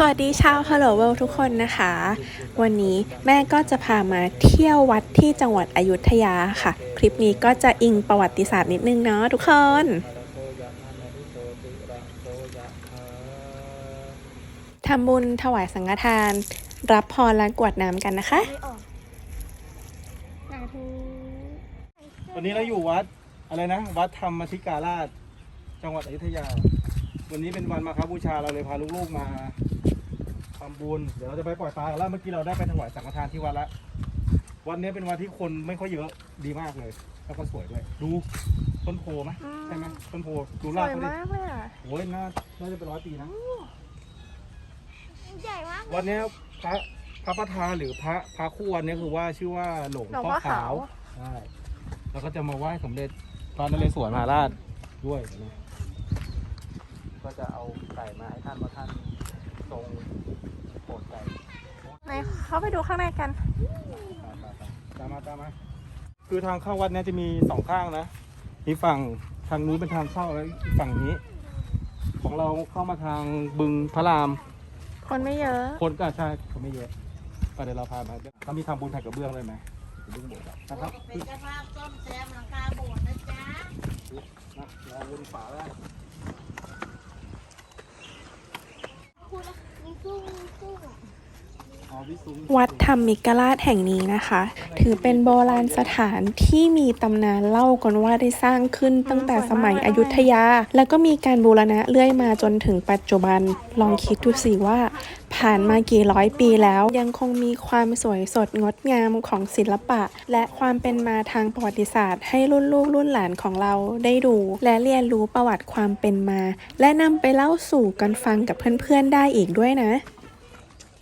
สวัสดีชาว Hello World ทุกคนนะคะ วันนี้แม่ก็จะพามาเที่ยววัดที่จังหวัดอยุธยาค่ะ คลิปนี้ก็จะอิงประวัติศาสตร์นิดนึงเนาะทุกคน ทำบุญถวายสังฆทาน รับพรและกรวดน้ำกันนะคะไม่ออกสาธุวันนี้เราอยู่วัดอะไรนะ วัดธรรมธิการาช จังหวัดอยุธยา วันนี้เป็นวันมาคบูชาเราเลยพาลูกๆมา ทำบุญ เดี๋ยวเราจะไปปล่อยปลากันแล้วเมื่อกี้เราได้ไปถวายสังฆทานที่วัดละวันนี้เป็นวันที่คนไม่ค่อยเยอะดีมากเลย แล้วก็สวยด้วย ดูต้นโพไหมใช่ไหมต้นโพดูสรากวยเขาดิมากเลยอะโอ้ยน่าน่าจะเป็นร้อยปีนะ ใหญ่มากวันนี้พระพระประธานหรือพระพระคู่วันนี้คือว่าชื่อว่าหลวงหลวงพ่อพ่อขาขาว วใช่แล้วก็จะมาไหว้สมเด็จพระนเรศวรมหาราชด้วยนะก็จะเอาไก่มาให้ท่านว่าท่านทรง โปรดไก่ไหนเข้าไปดูข้างในกัน ตามมาตามมาคือทางเข้าวัดเนี้จะมีสองข้างนะมีฝั่งทางนู้นเป็นทางเข้าแล้วอีกฝั่งนี้ ของเราเข้ามาทางบึงพระราม คนไม่เยอะ คนก็ใช่คนไม่เยอะก็เดี๋ยวเราพามาเขามีทำบุญแผ่นกระเบื้องเลยไหมกระเบื้องโบสถ์อะนะครับเป็นเจ้าภาพซ่อมแซมหลังคาโบสถ์นะจ๊ะนะเราวนฝาแล้ว คุณมีกุ้งมีกุ้งอะ อ๋อ วิสุงวัดธรรมิกราชแห่งนี้นะคะ ถือเป็นโบราณสถานที่มีตำนานเล่ากันว่าได้สร้างขึ้นตั้งแต่สมัยอยุธยา แล้วก็มีการบูรณะเรื่อยมาจนถึงปัจจุบัน ลองคิดดูสิว่า ผ่านมากี่ร้อยปีแล้ว ยังคงมีความสวยสดงดงามของศิลปะ และความเป็นมาทางประวัติศาสตร์ ให้รุ่นลูกรุ่นหลานของเราได้ดู และเรียนรู้ประวัติความเป็นมา และนำไปเล่าสู่กันฟังกับเพื่อนๆได้อีกด้วยนะ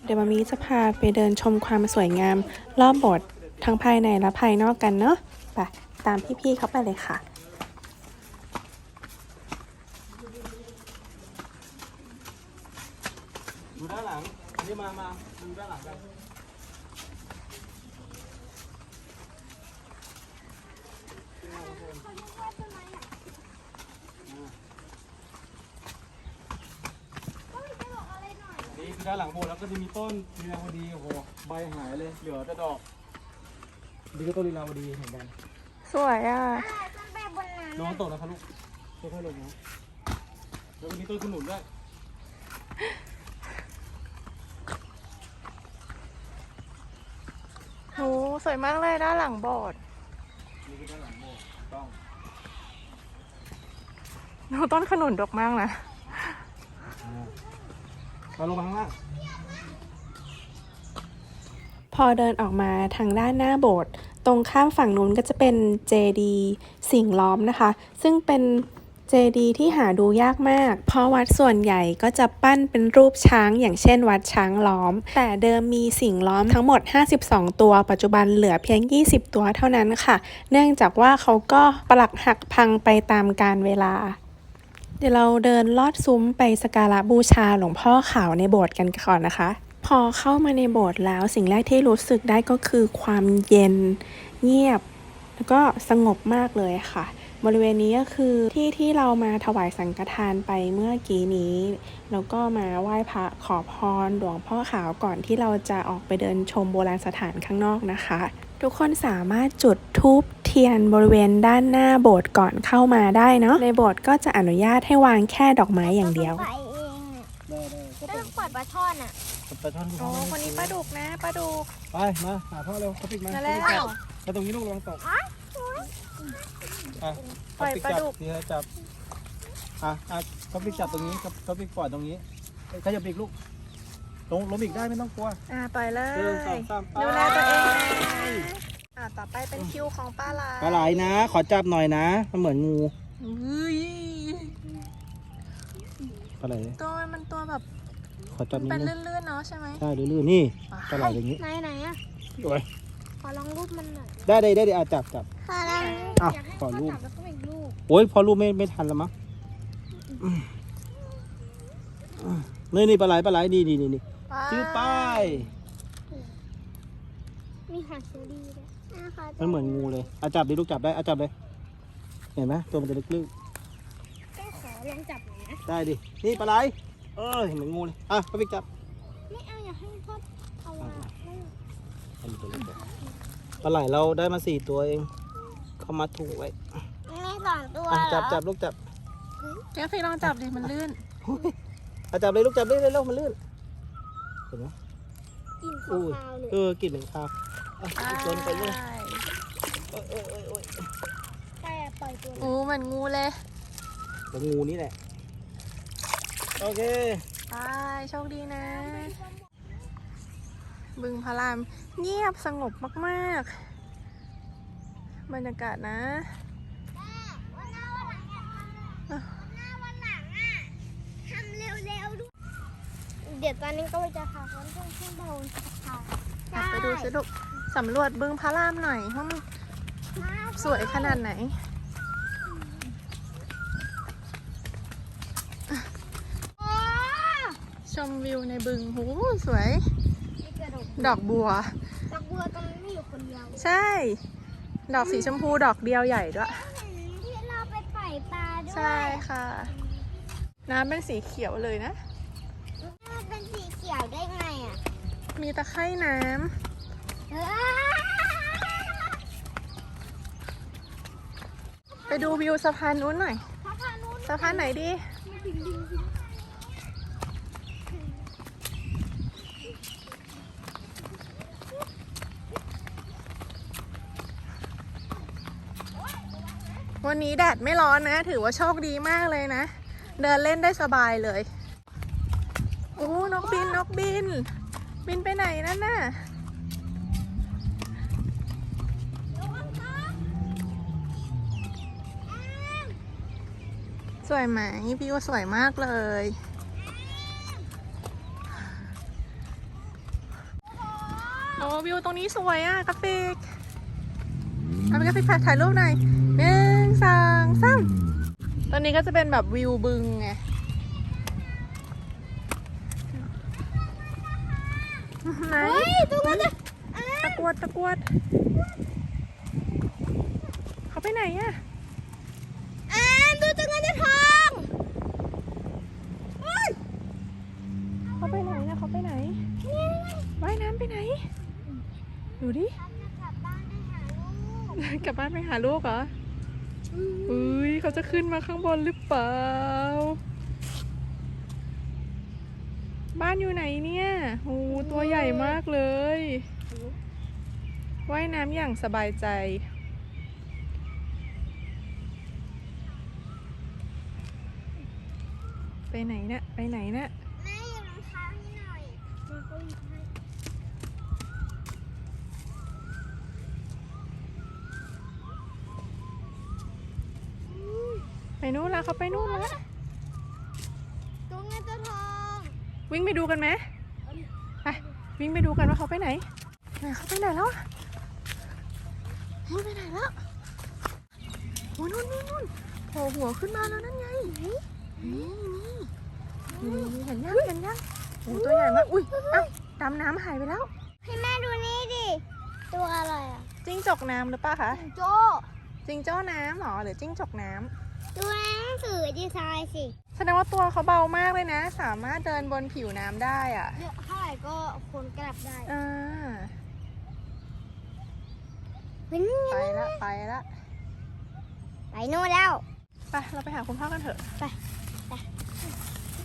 เดี๋ยวมามีจะพาไปเดินชมความสวยงาม รอบโบสถ์ทั้งภายในและภายนอกกันเนาะไปตามพี่ๆเขาไปเลยค่ะดูด้านหลังนี่มามาดูด้านหลังกัน ด้านหลังโบสถ์แล้วก็จะมีต้นลีลาวดีโอ้โหใบหายเลยเหลือแต่ดอกนี่ก็ต้นลีลาวดีเหมือนกันสวยอะต้นแบบบนน้ำน้องตกนะครับลูกค่อยๆลงนะแล้วก็มีต้นขนุนด้วยโหสวยมากเลยด้านหลังโบสถ์นี่คือด้านหลังโบสถ์ต้องดูต้นขนุนดกมากนะ มาลงมาข้างล่างพอเดินออกมาทางด้านหน้าโบสถ์ตรงข้ามฝั่งนู้นก็จะเป็นเจดีสิ่งล้อมนะคะ ซึ่งเป็นเจดีที่หาดูยากมาก เพราะวัดส่วนใหญ่ก็จะปั้นเป็นรูปช้าง อย่างเช่นวัดช้างล้อม แต่เดิมมีสิ่งล้อมทั้งหมด 52 ตัว ปัจจุบันเหลือเพียง 20 ตัวเท่านั้นค่ะ เนื่องจากว่าเขาก็ปลักหักพังไปตามกาลเวลา เดี๋ยวเราเดินลอดซุ้มไปสกการะบูชาหลวงพ่อขาวในโบสถ์กันก่อนนะคะ พอเข้ามาในโบสถ์แล้วสิ่งแรกที่รู้สึกได้ก็คือความเย็นเงียบ แล้วก็สงบมากเลยค่ะ บริเวณนี้ก็คือที่ที่เรามาถวายสังฆทานไปเมื่อกี้นี้ แล้วก็มาไหว้พระขอพรหลวงพ่อขาวก่อนที่เราจะออกไปเดินชมโบราณสถานข้างนอกนะคะ ทุกคนสามารถจุดธูป ทียนบริเวณด้านหน้าโบสถ์ก่อนเข้ามาได้เนาะในโบสถ์ก็จะอนุญาตให้วางแค่ดอกไม้อย่างเดียวไปเองอะได้ได้ก็แล้วต้องปล่อยปลาช่อนอะปลาช่อนโอ้คนนี้ปลาดุกนะปลาดุกไปมาหาพ่อเร็วเขาปิกมามาแล้ว แล้วตรงนี้ลูกระวังตกอะปล่อยปลาดุก นี่จับอะอะเขาปิกจับตรงนี้เขาเขาปิกปล่อยตรงนี้เขาจะปิกลูกลงล้มอีกได้ไม่ต้องกลัวอ่าปล่อยเลหนึ่งสองยสามไป ดูแลตัวเองนะ ต่อไปเป็นคิวของป้าลาปลาไหลนะ ขอจับหน่อยนะ มันเหมือนงูอุ้ยปลาไหลตัวมันตัวแบบขอจับนิดเป็นนึงลื่นๆเนาะใช่ไหมใช่ลื่นๆนี่ปลาไหลอย่างนี้ไหนไหนอะโอ้ยขอลองรูปมันหน่อยได้ได้ได้ได้อะจับจับขอลองอ้าวอยากให้ขอรูปเขาจับแล้วก็เป็นรูปโอ้ยพอรูปไม่ไม่ทันแล้วมั้งอืมอืมนี่นี่ปลาไหลปลาไหลนี่นี่นี่นี่ชื่อป้ายมีหางเชอรี่ด้วยอะขจับ มันเหมือนงูเลยอาจับดิลูกจับได้อาจับเลย เห็นไหมตัวมันจะลึกก็ขอลองจับหน่อยนะๆได้ดิ นี่ปลาไหลเออเห็นเหมือนงูเลย อะพ่อบิ๊กจับไม่เอาอยากให้พ่อเอาวางไม่อันนี้ตัวเล็กกว่าปลาไหลเราได้มาสี่ตัวเอง เขามาถุงไว้ไม่สองตัวอะเหรจัอบจับลูกจับเดี๋ยวพี่ลองจับดิมันลื่นอะจับเลยลูกจับเลยเลยลูกมันลื่น เห็นไหมกินอุ้ยข้าวๆเลย เออกลิ่นเหม็นคาว อะอีกตัวหนึงไปเลยโอ้ยโอ้ยโอ้ยโอ้ยแต่ปล่อยตัวโอ้เหมือนงูเลยแล้วงูนี่แหละ โอเคไปโชคดีนะ บึงพารามเงียบสงบมากๆ บรรยากาศนะหน้าวันหลังอยากทำเลยวันหน้าวันหลังอะทำเร็วด้วยเดี๋ยวตอนนี้ก็จะพาคนขึ้นขึ้นบนสะพานอยไปดูสิลูก สำรวจบึงพารามหน่อยว่ามันสวยขนาดไหนโอ้ชมวิวในบึงหูสวยมีกระดกดอกบัว ดอกบัวตรงนี้มีอยู่คนเดียว ใช่ ดอกสีชมพูดอกเดียวใหญ่ด้วยเห็นที่เราไปปล่อยปลาด้วย ใช่ค่ะ น้ำเป็นสีเขียวเลยนะมันเป็นสีเขียวได้ไงอะ มีตะไคร่น้เอ้ยำ ไปดูวิวสะพานนู้นหน่อยพระพานุนสะพานไหนดีดึงดึงดึงวันนี้แดดไม่ร้อนนะ ถือว่าโชคดีมากเลยนะ เดินเล่นได้สบายเลย โอ้นกบินนกบิน บินไปไหนนั่นน่ะ สวยไหมวิวสวยมากเลย โอ้วิวตรงนี้สวยอะกราฟิกเอาไปกราฟิกถ่ายรูปหน่อยหนึ่งสองสามตอนนี้ก็จะเป็นแบบวิวบึงไงไหนเฮ้ยตัวมันจะตะกรวดตะกรวดเขาไปไหนอะอ่านดูตัวเงินตัวทองเขาไปไหนนะเขาไปไหนว่ายน้ำไปไหน ดูดิทำจะกลับบ้านไปหาลูกกลับบ้านไปหาลูกเหรออุ้ยเขาจะขึ้นมาข้างบนหรือเปล่า บ้านอยู่ไหนเนี่ยโอ้ตัวใหญ่มากเลย ว่ายน้ำอย่างสบายใจ ไปไหนนะไปไหนนะแม่หยิบรองเท้าให้หน่อยแม่ก็หยิบให้ไปนู่นละเขาไปนู่นละตัวเงินตัวทองวิ่งไปดูกันไหมไปวิ่งไปดูกันว่าเขาไปไหนไหนเขาไปไหนแล้วอะเฮ้ยไปไหนแล้วโอ้นู่นนู่นนู่นโผล่หัวขึ้นมาแล้วนั่นไง นี่นี่นี่นี่เห็นยังเห็นยังโอ้ตัวใหญ่มากอุ้ยเอ้าดำน้ำหายไปแล้ว ให้แม่ดูนี่ดิ ตัวอะไรอะจิ้งจกน้ำหรือเปล่าคะโจ้จิงโจ้น้ำเหรอหรือจิ้งจกน้ำดูในหนังสือดีไซน์สิแสดงว่าตัวเขาเบามากเลยนะ สามารถเดินบนผิวน้ำได้อะเยอะเท่าไหร่ก็คนกลับได้อ่าเฮ้ยนี่ไงไปละไปละไปโน่นแล้ว ไปเราไปหาคุณพ่อกันเถอะ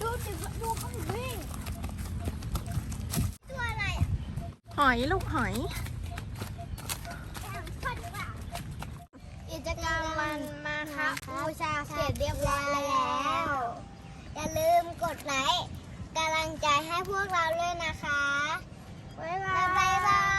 ดูสิดูเขาวิ่งตัวอะไรอะหอยลูกหอยกิจกรรมวันมาคะบูชาเสร็จเรียบร้อยแล้ว อย่าลืมกดไลค์กำลังใจให้พวกเราด้วยนะคะ บ๊ายบาย